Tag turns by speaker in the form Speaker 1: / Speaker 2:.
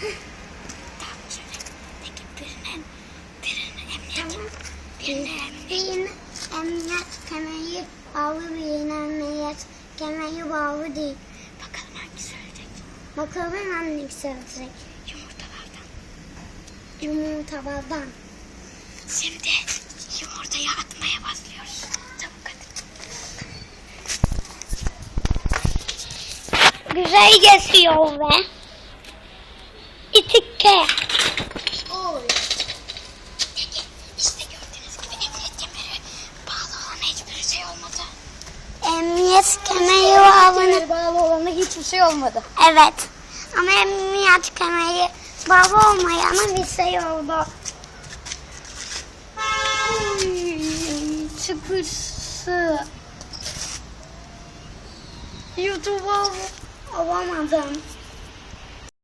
Speaker 1: Peki birinin birini emniyet birini emniyet kemeyi bağlı birinin emniyet kemeyi bağlı değil. Bakalım hangisi ölecek? Bakalım hangisi ölecek? Yumurtalardan. Yumurtalardan. Şimdi yumurtayı atmaya başlıyoruz. Çabuk hadi. Güzel kesiyor be. İtikke.
Speaker 2: Oy.
Speaker 1: İşte gördüğünüz gibi emniyet kemeri bağlı olan hiçbir şey olmadı. Emniyet kemeri bağlı.
Speaker 2: Bağlı olana hiçbir şey olmadı.
Speaker 1: Evet. Ama emniyet kemeri bağlı olmayana bir şey oldu.
Speaker 2: Oy, çıkışı.
Speaker 1: YouTube'a alamadım.